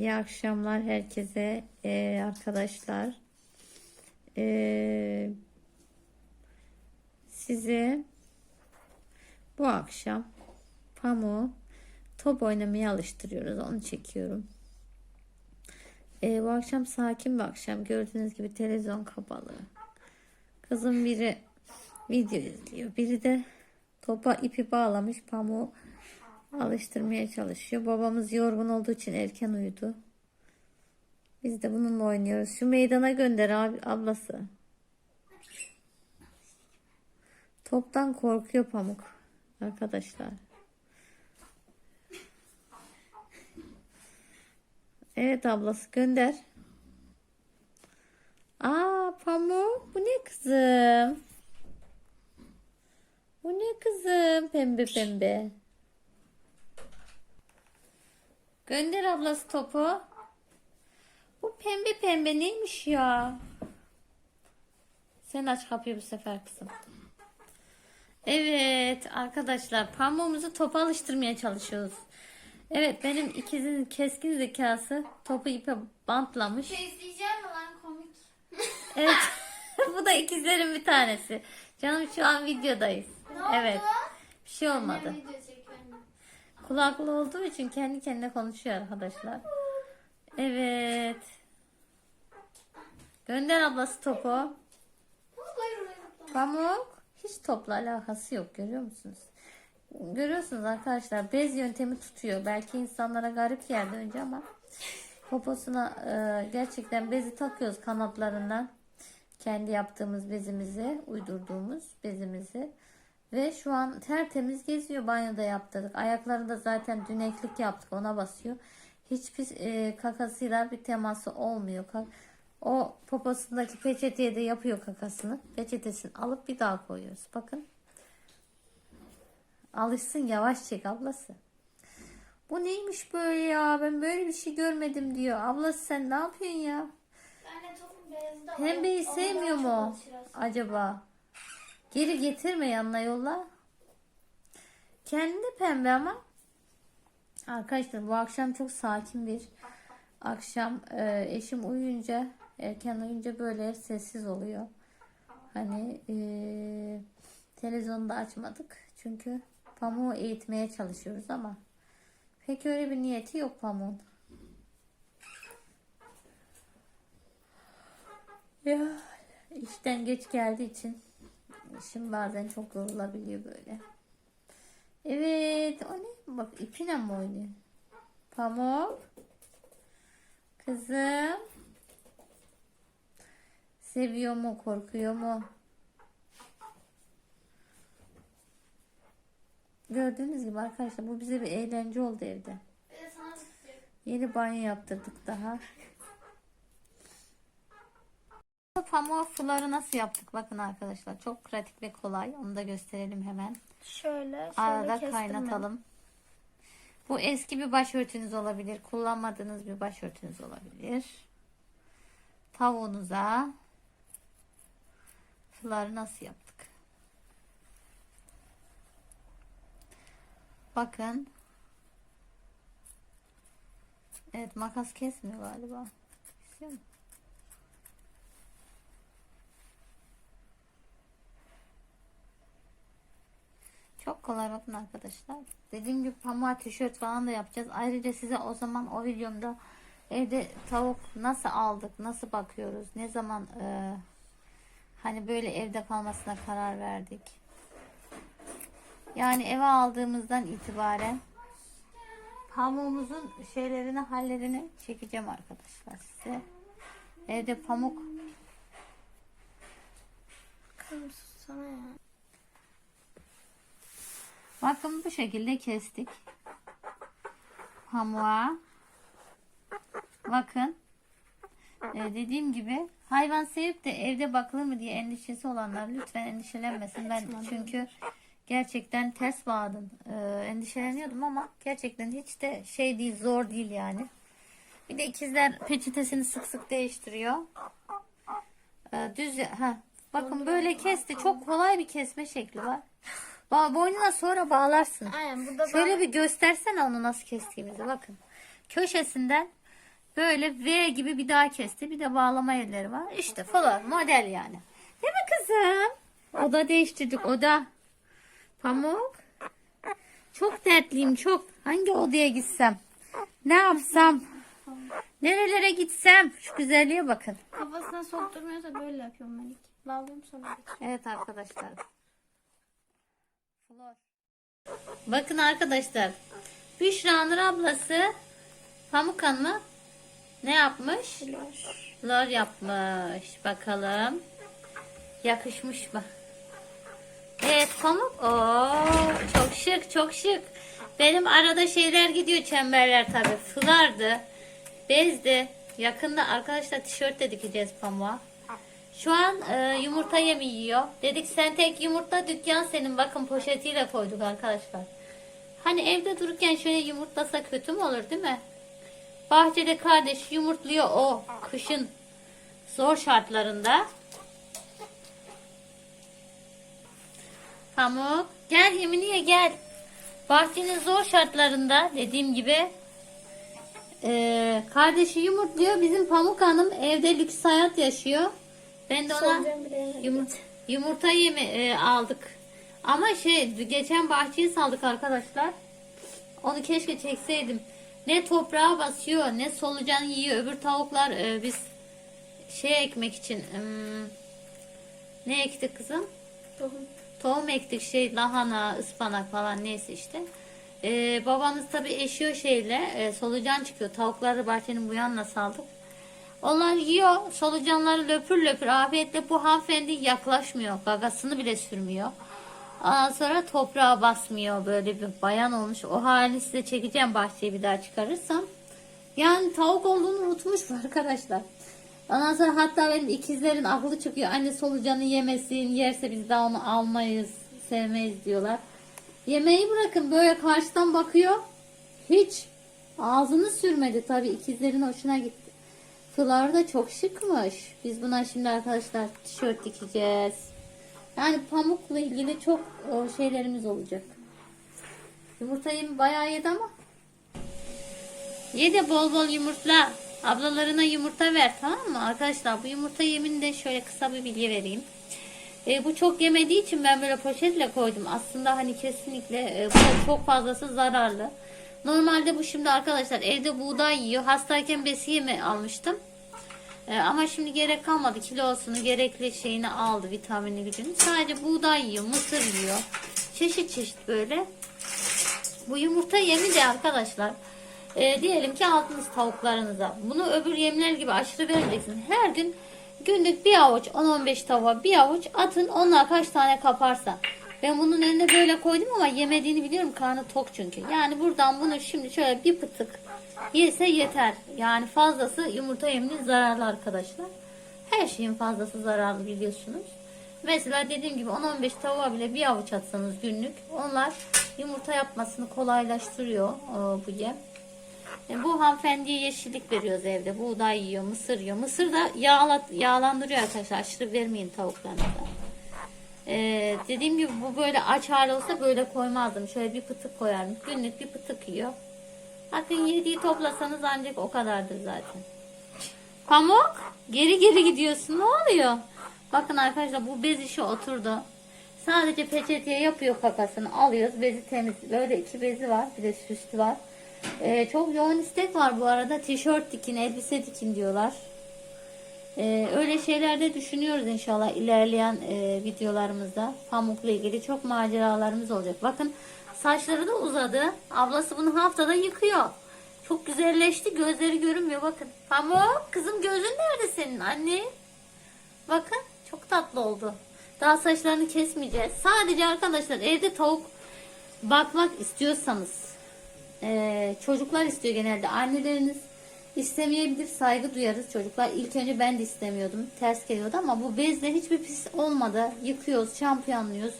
İyi akşamlar herkese Ee, arkadaşlar. Ee, size bu akşam pamuğu top oynamaya alıştırıyoruz. Onu çekiyorum. Ee, bu akşam sakin bir akşam. Gördüğünüz gibi televizyon kapalı. Kızım biri video izliyor. Biri de topa ipi bağlamış pamuğu alıştırmaya çalışıyor. Babamız yorgun olduğu için erken uyudu. Biz de bununla oynuyoruz. Şu meydana gönder abi, ablası. Toptan korkuyor pamuk. Arkadaşlar. Evet ablası gönder. Aa pamuk bu ne kızım? Bu ne kızım pembe pembe. Gönder ablası topu. Bu pembe pembe neymiş ya? Sen aç kapıyı bu sefer kızım. Evet arkadaşlar pamuğumuzu topa alıştırmaya çalışıyoruz. Evet benim ikizin keskin zekası topu ipe bantlamış. İzleyeceğim mi lan komik? Evet bu da ikizlerin bir tanesi. Canım şu an videodayız. Ne Evet oldu? bir şey olmadı. Video çekiyorum. Kulaklı olduğu için kendi kendine konuşuyor arkadaşlar. Evet. Gönder ablası topu. Pamuk hiç topla alakası yok görüyor musunuz? Görüyorsunuz arkadaşlar bez yöntemi tutuyor. Belki insanlara garip geldi önce ama poposuna e, gerçekten bezi takıyoruz kanatlarından. Kendi yaptığımız bezimizi, uydurduğumuz bezimizi. Ve şu an tertemiz geziyor banyoda yaptırdık. Ayaklarını da zaten düneklik yaptık ona basıyor. Hiçbir e, kakasıyla bir teması olmuyor. O poposundaki peçeteye de yapıyor kakasını. Peçetesini alıp bir daha koyuyoruz. Bakın. Alışsın yavaş çek ablası. Bu neymiş böyle ya? Ben böyle bir şey görmedim diyor. Ablası sen ne yapıyorsun ya? Pembeyi sevmiyor mu acaba? Geri getirme yanına yolla. Kendi pembe ama. Arkadaşlar bu akşam çok sakin bir akşam. Ee, eşim uyuyunca erken uyuyunca böyle sessiz oluyor. Hani ee, televizyonu da açmadık. Çünkü pamuğu eğitmeye çalışıyoruz ama pek öyle bir niyeti yok pamuğun. Ya işten geç geldiği için işim bazen çok yorulabiliyor böyle. Evet o ne? Bak ipine mi oynuyor? Pamuk. Kızım. Seviyor mu? Korkuyor mu? Gördüğünüz gibi arkadaşlar bu bize bir eğlence oldu evde. Yeni banyo yaptırdık daha. Pamuk suları nasıl yaptık? Bakın arkadaşlar çok pratik ve kolay. Onu da gösterelim hemen. Şöyle, şöyle Arada kaynatalım. Bu eski bir başörtünüz olabilir. Kullanmadığınız bir başörtünüz olabilir. Tavuğunuza suları nasıl yaptık? Bakın. Evet makas kesmiyor galiba. Kesiyor mu? Çok kolay bakın arkadaşlar. Dediğim gibi pamuğa tişört falan da yapacağız. Ayrıca size o zaman o videomda evde tavuk nasıl aldık, nasıl bakıyoruz, ne zaman e, hani böyle evde kalmasına karar verdik. Yani eve aldığımızdan itibaren pamuğumuzun şeylerini, hallerini çekeceğim arkadaşlar size. Evde pamuk Kızım sussana ya. Bakın bu şekilde kestik. Pamuğa. Bakın. Ee, dediğim gibi hayvan sevip de evde bakılır mı diye endişesi olanlar lütfen endişelenmesin. Ben çünkü gerçekten ters bağladım. Ee, endişeleniyordum ama gerçekten hiç de şey değil zor değil yani. Bir de ikizler peçetesini sık sık değiştiriyor. Ee, düz ha bakın böyle kesti. Çok kolay bir kesme şekli var. Ba boynuna sonra bağlarsın. Aynen burada Şöyle bir göstersene onu nasıl kestiğimizi bakın. Köşesinden Böyle V gibi bir daha kesti. Bir de bağlama yerleri var. İşte falan model yani. Değil mi kızım? Oda değiştirdik oda. Pamuk. Çok dertliyim çok. Hangi odaya gitsem? Ne yapsam? Nerelere gitsem? Şu güzelliğe bakın. Kafasına sokturmuyorsa böyle yapıyorum ilk. Lavabom sonra. Evet arkadaşlar. Flor. Bakın arkadaşlar. Büşra Nur ablası Pamuk Hanım'a ne yapmış? Flor yapmış. Bakalım. Yakışmış mı? Evet Pamuk. Oo, çok şık çok şık. Benim arada şeyler gidiyor çemberler tabi. Flardı. Bezdi. Yakında arkadaşlar tişört de dikeceğiz pamuğa. Şu an e, yumurta yemi yiyor. Dedik sen tek yumurta dükkan senin. Bakın poşetiyle koyduk arkadaşlar. Hani evde dururken şöyle yumurtlasa kötü mü olur değil mi? Bahçede kardeş yumurtluyor o kışın zor şartlarında. Pamuk gel Yeminiye gel. Bahçenin zor şartlarında dediğim gibi e, kardeşi yumurtluyor. Bizim Pamuk Hanım evde lüks hayat yaşıyor. Ben de ona. Yumurta, yumurta yemi e, aldık. Ama şey geçen bahçeye saldık arkadaşlar. Onu keşke çekseydim. Ne toprağa basıyor ne solucan yiyor. Öbür tavuklar e, biz şey ekmek için ım, ne ektik kızım? Tohum. Tohum ektik şey lahana, ıspanak falan neyse işte. Ee, babamız tabi eşiyor şeyle e, solucan çıkıyor. Tavukları bahçenin bu yanına saldık. Onlar yiyor. Solucanları löpür löpür afiyetle bu hanımefendi yaklaşmıyor. Gagasını bile sürmüyor. Ondan sonra toprağa basmıyor. Böyle bir bayan olmuş. O halini size çekeceğim bahçeye bir daha çıkarırsam. Yani tavuk olduğunu unutmuş arkadaşlar. Ondan sonra hatta benim ikizlerin aklı çıkıyor. Anne solucanı yemesin, yerse biz daha onu almayız, sevmeyiz diyorlar. Yemeği bırakın böyle karşıdan bakıyor. Hiç ağzını sürmedi tabii ikizlerin hoşuna gitti. Fılar da çok şıkmış. Biz buna şimdi arkadaşlar tişört dikeceğiz. Yani pamukla ilgili çok şeylerimiz olacak. Yumurtayı bayağı yedi ama Ye de bol bol yumurtla. Ablalarına yumurta ver tamam mı? Arkadaşlar bu yumurta yemini de şöyle kısa bir bilgi vereyim. E, bu çok yemediği için ben böyle poşetle koydum. Aslında hani kesinlikle e, bu çok fazlası zararlı. Normalde bu şimdi arkadaşlar evde buğday yiyor. Hastayken besi yemi almıştım. E, ama şimdi gerek kalmadı. Kilosunu gerekli şeyini aldı. Vitamini gücünü. Sadece buğday yiyor. Mısır yiyor. Çeşit çeşit böyle. Bu yumurta yemi de arkadaşlar e, diyelim ki aldınız tavuklarınıza. Bunu öbür yemler gibi aşırı vermeyeceksiniz. Her gün günlük bir avuç 10-15 tavuğa bir avuç atın. Onlar kaç tane kaparsa. Ben bunun önüne böyle koydum ama yemediğini biliyorum. Karnı tok çünkü. Yani buradan bunu şimdi şöyle bir pıtık yese yeter. Yani fazlası yumurta yeminin zararlı arkadaşlar. Her şeyin fazlası zararlı biliyorsunuz. Mesela dediğim gibi 10-15 tavuğa bile bir avuç atsanız günlük onlar yumurta yapmasını kolaylaştırıyor e, bu yem. E, bu hanımefendiye yeşillik veriyoruz evde. Buğday yiyor, mısır yiyor. Mısır da yağla, yağlandırıyor arkadaşlar. Aşırı vermeyin tavuklarınıza. E, dediğim gibi bu böyle aç olsa böyle koymazdım. Şöyle bir pıtık koyardım. Günlük bir pıtık yiyor. Bakın yediği toplasanız ancak o kadardır zaten. Pamuk geri geri gidiyorsun. Ne oluyor? Bakın arkadaşlar bu bez işi oturdu. Sadece peçeteye yapıyor kakasını alıyoruz. Bezi temiz. Böyle iki bezi var. Bir de süslü var. Ee, çok yoğun istek var bu arada. Tişört dikin, elbise dikin diyorlar. Ee, öyle şeyler de düşünüyoruz inşallah ilerleyen e, videolarımızda. Pamukla ilgili çok maceralarımız olacak. Bakın saçları da uzadı. Ablası bunu haftada yıkıyor. Çok güzelleşti. Gözleri görünmüyor. Bakın. Pamuk kızım gözün nerede senin anne? Bakın çok tatlı oldu. Daha saçlarını kesmeyeceğiz. Sadece arkadaşlar evde tavuk bakmak istiyorsanız ee, çocuklar istiyor genelde. Anneleriniz istemeyebilir. Saygı duyarız çocuklar. İlk önce ben de istemiyordum. Ters geliyordu ama bu bezle hiçbir pis olmadı. Yıkıyoruz, şampuanlıyoruz.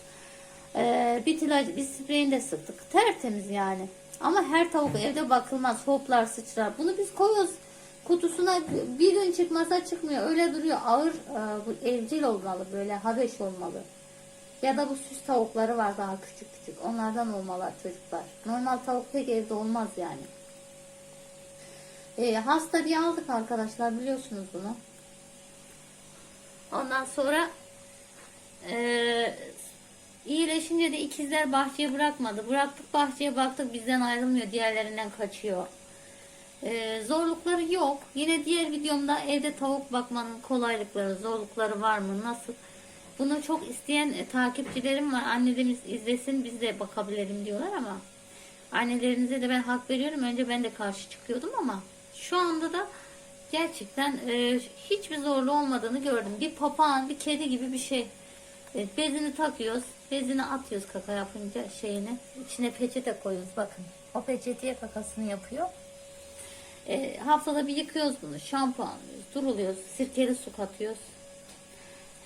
Ee, bir tilaj, bir spreyini de sıktık. Tertemiz yani. Ama her tavuk evde bakılmaz. Hoplar, sıçrar. Bunu biz koyuyoruz kutusuna bir gün çıkmasa çıkmıyor. Öyle duruyor. Ağır e, bu evcil olmalı böyle habeş olmalı. Ya da bu süs tavukları var daha küçük küçük. Onlardan olmalar çocuklar. Normal tavuk pek evde olmaz yani. E, hasta bir aldık arkadaşlar biliyorsunuz bunu. Ondan sonra e, iyileşince de ikizler bahçeye bırakmadı. Bıraktık bahçeye baktık bizden ayrılmıyor. Diğerlerinden kaçıyor. E, zorlukları yok. Yine diğer videomda evde tavuk bakmanın kolaylıkları, zorlukları var mı, nasıl? Bunu çok isteyen e, takipçilerim var. Annelerimiz izlesin biz de bakabilelim diyorlar ama annelerinize de ben hak veriyorum. Önce ben de karşı çıkıyordum ama şu anda da gerçekten e, hiçbir zorluğu olmadığını gördüm. Bir papağan, bir kedi gibi bir şey. Evet, bezini takıyoruz. Bezini atıyoruz kaka yapınca şeyini. İçine peçete koyuyoruz bakın. O peçeteye kakasını yapıyor. E, haftada bir yıkıyoruz bunu. Şampuanlıyoruz, duruluyoruz. Sirkeli su katıyoruz.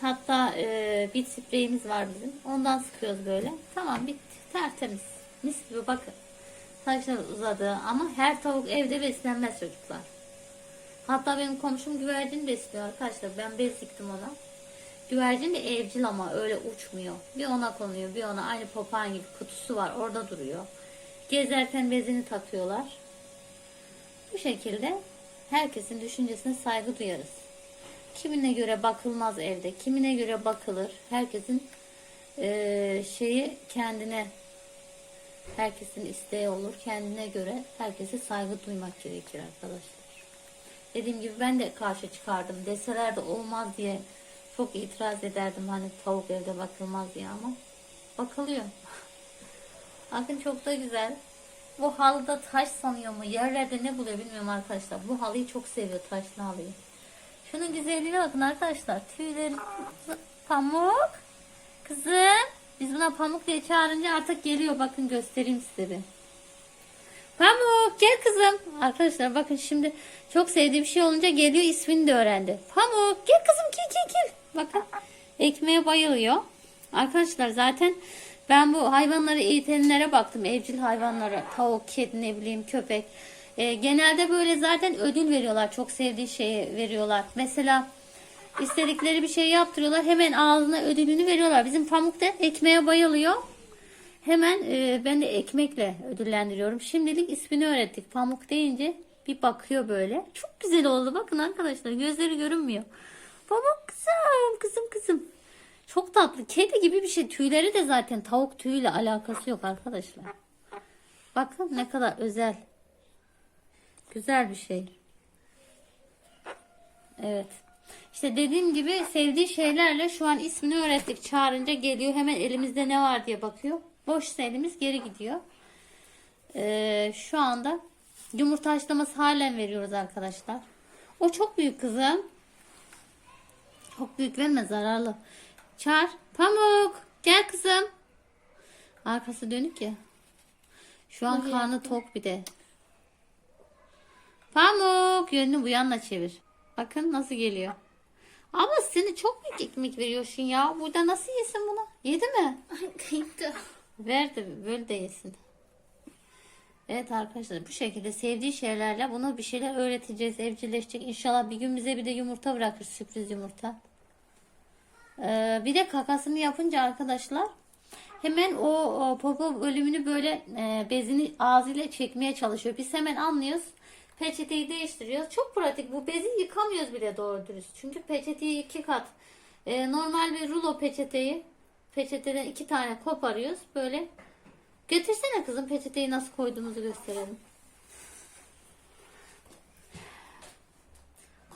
Hatta e, bit spreyimiz var bizim. Ondan sıkıyoruz böyle. Tamam bitti. Tertemiz. Mis gibi bakın. Saçlar uzadı ama her tavuk evde beslenmez çocuklar. Hatta benim komşum güvercin besliyor arkadaşlar. Ben bez diktim ona. Güvercin de evcil ama öyle uçmuyor. Bir ona konuyor bir ona aynı papağan gibi kutusu var orada duruyor. Gezerken bezini takıyorlar. Bu şekilde herkesin düşüncesine saygı duyarız. Kimine göre bakılmaz evde, kimine göre bakılır. Herkesin eee, şeyi kendine, herkesin isteği olur. Kendine göre herkese saygı duymak gerekir arkadaşlar. Dediğim gibi ben de karşı çıkardım. Deseler de olmaz diye çok itiraz ederdim. Hani tavuk evde bakılmaz diye ama bakılıyor. Bakın çok da güzel. Bu halıda taş sanıyor mu? Yerlerde ne buluyor bilmiyorum arkadaşlar. Bu halıyı çok seviyor taşlı halıyı. Şunun güzelliğine bakın arkadaşlar. Tüyleri pamuk. Kızım. Biz buna pamuk diye çağırınca artık geliyor. Bakın göstereyim size bir. Pamuk gel kızım. Arkadaşlar bakın şimdi çok sevdiği bir şey olunca geliyor ismini de öğrendi. Pamuk gel kızım gel gel gel. Bakın ekmeğe bayılıyor. Arkadaşlar zaten ben bu hayvanları eğitenlere baktım. Evcil hayvanlara tavuk, kedi ne bileyim köpek. Ee, genelde böyle zaten ödül veriyorlar. Çok sevdiği şeyi veriyorlar. Mesela istedikleri bir şey yaptırıyorlar. Hemen ağzına ödülünü veriyorlar. Bizim pamuk da ekmeğe bayılıyor. Hemen e, ben de ekmekle ödüllendiriyorum. Şimdilik ismini öğrettik. Pamuk deyince bir bakıyor böyle. Çok güzel oldu. Bakın arkadaşlar gözleri görünmüyor. Pamuk kızım, kızım kızım. Çok tatlı. Kedi gibi bir şey. Tüyleri de zaten tavuk tüyüyle alakası yok arkadaşlar. Bakın ne kadar özel. Güzel bir şey. Evet. İşte dediğim gibi sevdiği şeylerle şu an ismini öğrettik. Çağırınca geliyor. Hemen elimizde ne var diye bakıyor. Boşsa elimiz geri gidiyor. Ee, şu anda yumurta haşlaması halen veriyoruz arkadaşlar. O çok büyük kızım. Çok büyük verme zararlı. Çağır. Pamuk. Gel kızım. Arkası dönük ya. Şu an Böyle karnı tok bir de. Pamuk. Yönünü bu yanına çevir. Bakın nasıl geliyor. Ama seni çok büyük ekmek veriyorsun ya. Burada nasıl yesin bunu? Yedi mi? Gitti. Ver de böyle de yesin. Evet arkadaşlar bu şekilde sevdiği şeylerle bunu bir şeyler öğreteceğiz. Evcilleşecek. İnşallah bir gün bize bir de yumurta bırakır. Sürpriz yumurta. Ee, bir de kakasını yapınca arkadaşlar hemen o, o popo bölümünü böyle e, bezini ağzıyla çekmeye çalışıyor. Biz hemen anlıyoruz. Peçeteyi değiştiriyoruz. Çok pratik. Bu bezi yıkamıyoruz bile doğru dürüst. Çünkü peçeteyi iki kat. e, normal bir rulo peçeteyi peçeteden iki tane koparıyoruz. Böyle Getirsene kızım peçeteyi nasıl koyduğumuzu gösterelim.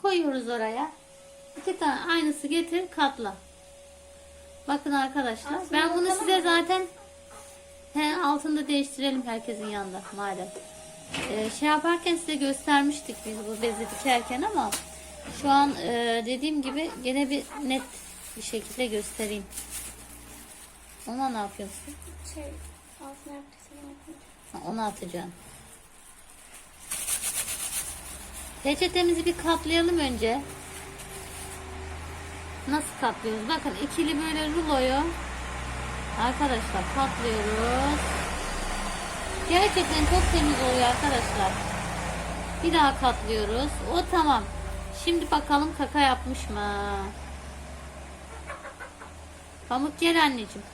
Koyuyoruz oraya. İki tane aynısı getir katla. Bakın arkadaşlar. Aslında ben bunu size zaten he, altında değiştirelim herkesin yanında madem. Ee, şey yaparken size göstermiştik biz bu bezi dikerken ama şu an e, dediğim gibi gene bir net bir şekilde göstereyim. Ona ne yapıyorsun? Şey. Ha, Onu atacağım. Peçetemizi bir katlayalım önce. Nasıl katlıyoruz? Bakın ikili böyle ruloyu arkadaşlar katlıyoruz. Gerçekten çok temiz oluyor arkadaşlar. Bir daha katlıyoruz. O tamam. Şimdi bakalım kaka yapmış mı? Pamuk gel anneciğim.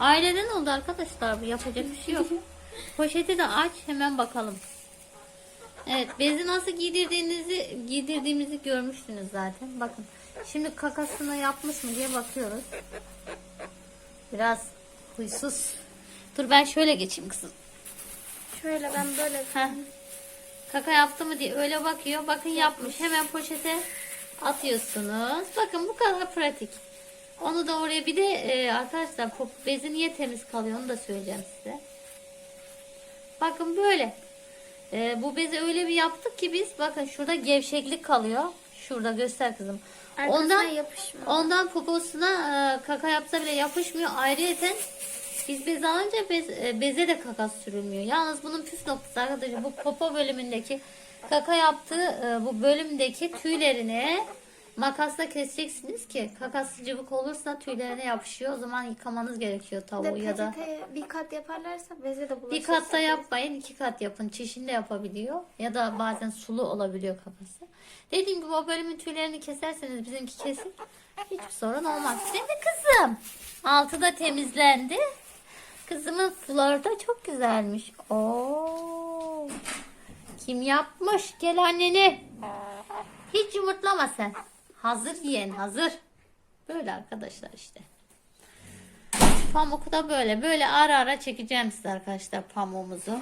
Aileden oldu arkadaşlar bu yapacak bir şey yok. Poşeti de aç hemen bakalım. Evet bezi nasıl giydirdiğinizi giydirdiğimizi görmüştünüz zaten. Bakın şimdi kakasını yapmış mı diye bakıyoruz. Biraz huysuz. Dur ben şöyle geçeyim kızım. Şöyle ben böyle Heh. Kaka yaptı mı diye öyle bakıyor. Bakın yapmış. Hemen poşete atıyorsunuz. Bakın bu kadar pratik. Onu da oraya bir de e, arkadaşlar bezi niye temiz kalıyor onu da söyleyeceğim size. Bakın böyle. E, bu bezi öyle bir yaptık ki biz bakın şurada gevşeklik kalıyor. Şurada göster kızım. arkasına Ondan yapışma. Ondan poposuna e, kaka yapsa bile yapışmıyor. Ayrıyeten biz bez alınca bez, e, beze de kaka sürülmüyor. Yalnız bunun püf noktası arkadaşlar bu popo bölümündeki kaka yaptığı e, bu bölümdeki tüylerini makasla keseceksiniz ki kakası cıvık olursa tüylerine yapışıyor. O zaman yıkamanız gerekiyor tavuğu ya da. bir kat yaparlarsa beze de bulaşırsa. Bir katta yapmayın, iki kat yapın. Çişini de yapabiliyor. Ya da bazen sulu olabiliyor kafası. Dediğim gibi o bölümün tüylerini keserseniz bizimki kesin. Hiçbir sorun olmaz. Değil mi kızım? Altı da temizlendi. Kızımın flor da çok güzelmiş. Oo. Kim yapmış? Gel anneni. Hiç yumurtlama sen. Hazır yiyen hazır. Böyle arkadaşlar işte. Pamuku da böyle. Böyle ara ara çekeceğim size arkadaşlar pamuğumuzu.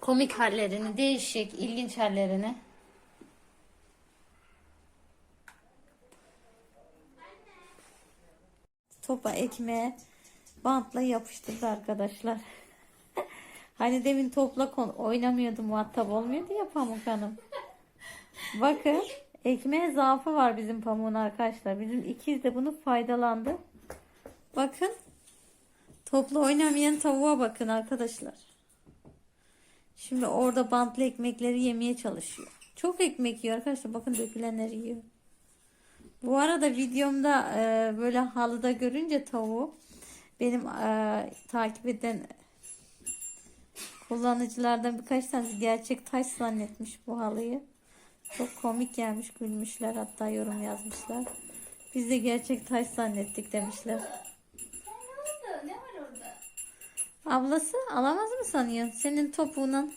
Komik hallerini, değişik, ilginç hallerini. Topa ekmeğe bantla yapıştırdı arkadaşlar. hani demin topla kon oynamıyordu muhatap olmuyordu ya Pamuk Hanım. Bakın ekmeğe zaafı var bizim pamuğun arkadaşlar. Bizim ikiz de bunu faydalandı. Bakın. Topla oynamayan tavuğa bakın arkadaşlar. Şimdi orada bantlı ekmekleri yemeye çalışıyor. Çok ekmek yiyor arkadaşlar. Bakın dökülenleri yiyor. Bu arada videomda e, böyle halıda görünce tavuğu benim e, takip eden kullanıcılardan birkaç tanesi gerçek taş zannetmiş bu halıyı. Çok komik gelmiş gülmüşler hatta yorum yazmışlar. Biz de gerçek taş zannettik demişler. Ablası alamaz mı sanıyorsun? Senin topuğunla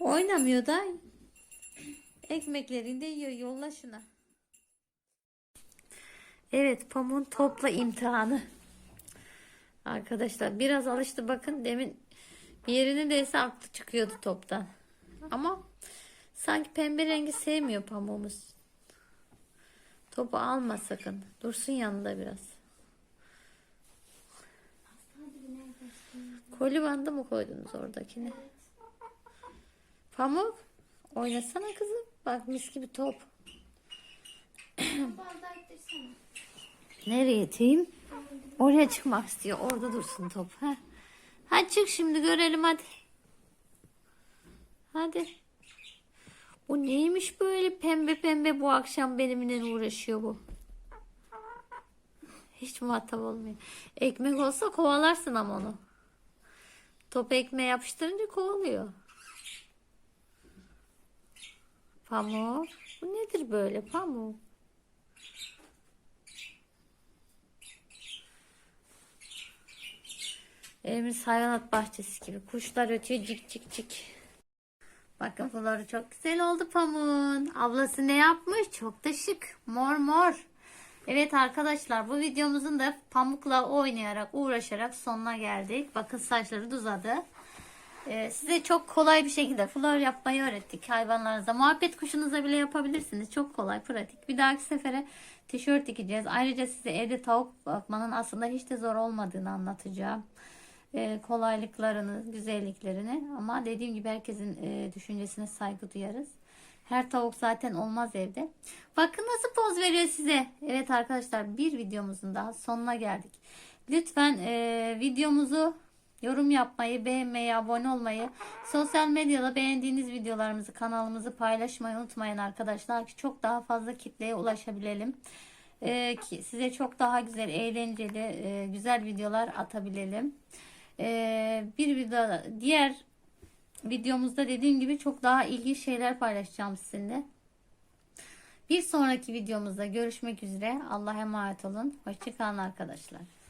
oynamıyor da ekmeklerini de yiyor. Yolla şuna. Evet pamuğun topla imtihanı. Arkadaşlar biraz alıştı bakın demin yerine değse aklı çıkıyordu toptan. Ama sanki pembe rengi sevmiyor pamuğumuz. Topu alma sakın. Dursun yanında biraz. Koli bandı mı koydunuz oradakine? Pamuk oynasana kızım. Bak mis gibi top. Nereye iteyim? Oraya çıkmak istiyor. Orada dursun top. Heh. Hadi çık şimdi görelim hadi. Hadi. Bu neymiş böyle pembe pembe bu akşam benimle uğraşıyor bu. Hiç muhatap olmuyor. Ekmek olsa kovalarsın ama onu. Top ekmeğe yapıştırınca kovalıyor. Pamuk. Bu nedir böyle pamuk? Evimiz hayvanat bahçesi gibi. Kuşlar ötüyor cik cik cik. Bakın floru çok güzel oldu pamuğun. Ablası ne yapmış? Çok da şık. Mor mor. Evet arkadaşlar bu videomuzun da pamukla oynayarak uğraşarak sonuna geldik. Bakın saçları da uzadı. Ee, size çok kolay bir şekilde flor yapmayı öğrettik hayvanlarınıza. Muhabbet kuşunuza bile yapabilirsiniz. Çok kolay, pratik. Bir dahaki sefere tişört dikeceğiz. Ayrıca size evde tavuk bakmanın aslında hiç de zor olmadığını anlatacağım. Ee, kolaylıklarını, güzelliklerini. Ama dediğim gibi herkesin e, düşüncesine saygı duyarız. Her tavuk zaten olmaz evde. Bakın nasıl poz veriyor size. Evet arkadaşlar bir videomuzun daha sonuna geldik. Lütfen e, videomuzu yorum yapmayı, beğenmeyi, abone olmayı, sosyal medyada beğendiğiniz videolarımızı, kanalımızı paylaşmayı unutmayın arkadaşlar ki çok daha fazla kitleye ulaşabilelim. E, ki size çok daha güzel, eğlenceli, e, güzel videolar atabilelim. E, bir video diğer videomuzda dediğim gibi çok daha ilginç şeyler paylaşacağım sizinle. Bir sonraki videomuzda görüşmek üzere. Allah'a emanet olun. Hoşçakalın arkadaşlar.